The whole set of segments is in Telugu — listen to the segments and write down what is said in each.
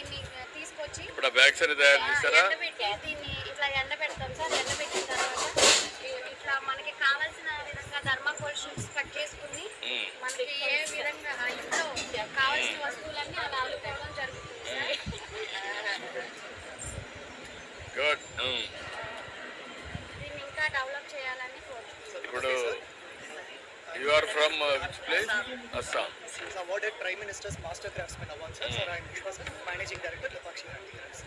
దీన్ని తీసుకొచ్చి ఇప్పుడు బ్యాగ్స్ అని తయారు చేస్తారా ఎండబెట్టి దీన్ని ఇట్లా ఎండబెడతాం సార్ ఎండబెట్టిన తర్వాత ఇట్లా మనకి కావాల్సిన విధంగా థర్మాకోల్ షీట్స్ కట్ చేసుకుని. మనకి ఏ విధంగా ఇంట్లో కావాల్సిన వస్తువులన్నీ అలా అల్లుకోవడం జరుగుతుంది సార్ గుడ్ దీన్ని ఇంకా డెవలప్ చేయాలని కోరుకుంటున్నాను ఇప్పుడు you are from which place Assam is awarded Prime Minister's Master Craftsman Award, sir. Sir, I am Vishwas, Managing Director, Lepakshi Handicrafts.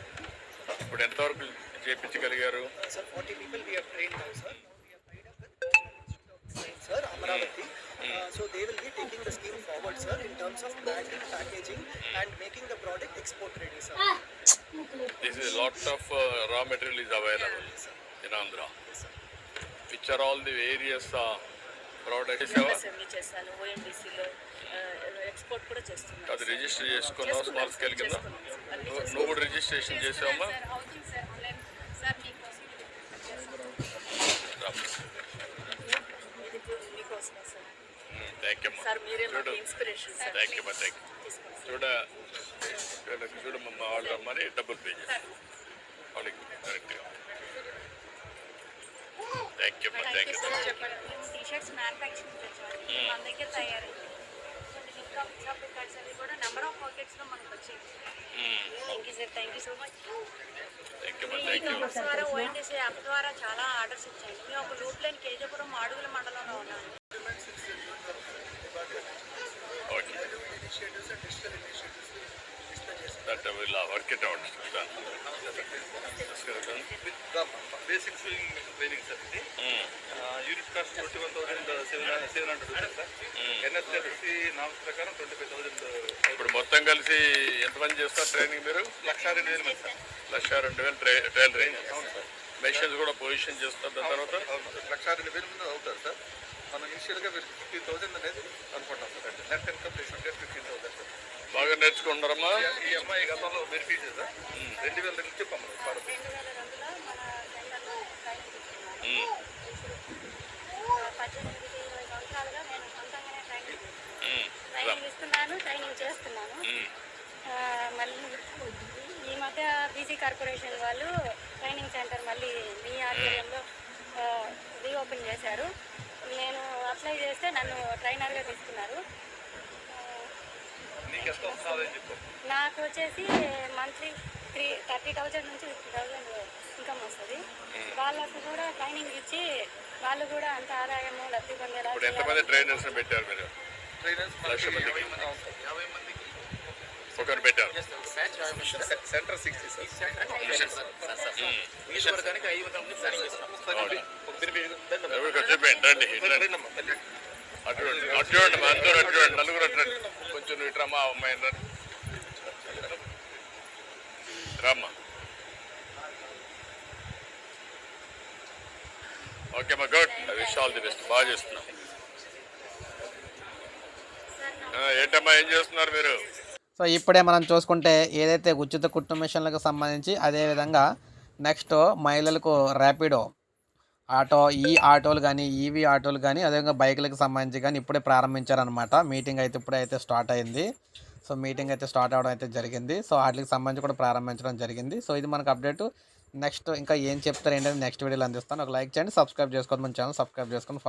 ఇప్పుడు ఎంతవరకు చేపించగలిగారు Uh, Sir, 40 people we have trained now, sir. Now we have tied up with National Institute of Design, sir, Amaravati. Uh, So they will be taking the scheme forward, sir, in terms of branding, packaging, and making the product export ready, sir. This is lot of raw material is available in Andhra which are all the various products assembly చేశాను ఓఎండీసీలో ఎక్స్పోర్ట్ కూడా చేస్తున్నాను అది రిజిస్టర్ చేసుకున్నావు స్మాల్ స్కేల్ కింద? నువ్వు- కూడా రిజిస్ట్రేషన్ చేసావమ్మా? చూడు. చూడమ్మా వాళ్ళ అమ్మని డబ్బులు పే చేసి వాళ్ళకి కరెక్ట్గా thank you thank you T shirts manufacturing చేసామండి మన దగ్గర తయారైంది. ఇంకా పికట్స్ అవి కూడా నెంబర్ ఆఫ్ పాకెట్స్లో మనకు వచ్చేది thank you sir thank you so much thank you ఈ థ్యాంక్ యూ కామర్స్ ద్వారా ఓఎన్టీసీ యాప్ ద్వారా చాలా ఆర్డర్స్ వచ్చాయి. మేము ఒక లూప్ లైన్ కేజీపురం మాడుగుల మండలంలో ఉన్నాము okay that will work it out basic sewing training sir ఇది unit cost twenty one thousand seven seven hundred rupees sir NSSC norms ప్రకారం ట్వంటీ ఫైవ్ థౌసండ్ ఇప్పుడు మొత్తం కలిసి ఎంతమంది చేస్తారు ట్రైనింగ్ మీరు? లక్ష రెండు వేలు మంది సార్ లక్ష రెండు వేలు ట్రై ట్రైల్ రేంజ్. మెషిన్స్ కూడా పొజిషన్ చేస్తారు దాని తర్వాత? లక్ష రెండు వేల మంది అవుతారు సార్ మనం ఇనిషియల్గా మీరు ఫిఫ్టీన్ థౌసండ్ అనేది అనుకుంటాం సార్ అంటే నెట్ ఇన్కమ్ అంటే ఫిఫ్టీన్ థౌసండ్ సార్ బాగా నేర్చుకుంటున్నారమ్మా ఈ అమ్మాయి గతంలో బెనిఫిట్ రెండు వేల నుంచి సెంటర్లో ట్రైనింగ్ ఇస్తున్నాను ట్రైనింగ్ చేస్తున్నాను. మళ్ళీ ఈ మధ్య బీసీ కార్పొరేషన్ వాళ్ళు ట్రైనింగ్ సెంటర్ మళ్ళీ మీ ఆధ్వర్యంలో రీఓపెన్ చేశారు. నేను అప్లై చేస్తే నన్ను ట్రైనర్గా తీసుకున్నారు. నీకు వచ్చేసి మంత్లీ త్రీ థర్టీ థౌజండ్ నుంచి ఫిఫ్టీ థౌజండ్ ఇన్కమ్ వస్తుంది. వాళ్ళకు కూడా ట్రైనింగ్ ఇచ్చి వాళ్ళు కూడా అంత ఆదాయము లబ్ధి పొందేలా ఇప్పుడు ఎంతమంది ట్రైనర్స్ పెట్టారు మీరు? ఒకరు పెట్టారు. సెంటర్ సిక్స్టీ చెప్పండి రండి ఇటు రండి. అటు చూడండి అటు చూడండి మా అందరూ అటు చూడండి నలుగురు అటు రండి. కొంచెం నువ్వు ఇటు రమ్మా అమ్మాయి రమ్మా. ఓకే మా good. Wish all the best బాగా చేస్తున్నాం ఏంటమ్మా ఏం చేస్తున్నారు మీరు? సో ఇప్పుడే మనం చూసుకుంటే ఏదైతే ఉచిత కుటుంబ మిషన్లకు సంబంధించి అదేవిధంగా నెక్స్ట్ మహిళలకు ర్యాపిడో ఆటో ఈ ఆటోలు కానీ ఈవీ ఆటోలు కానీ అదేవిధంగా బైకులకు సంబంధించి కానీ ఇప్పుడే ప్రారంభించారనమాట మీటింగ్ అయితే ఇప్పుడే అయితే స్టార్ట్ అయింది. సో మీటింగ్ అయితే స్టార్ట్ అవడం అయితే జరిగింది. సో వాటికి సంబంధించి కూడా ప్రారంభించడం జరిగింది. సో ఇది మనకు అప్డేట్ నెక్స్ట్ ఇంకా ఏం చెప్తారు ఏంటంటే నెక్స్ట్ వీడియోలో అందిస్తాను. ఒక లైక్ చేయండి సబ్స్క్రైబ్ చేసుకోండి మన ఛానల్ సబ్స్క్రైబ్ చేసుకొని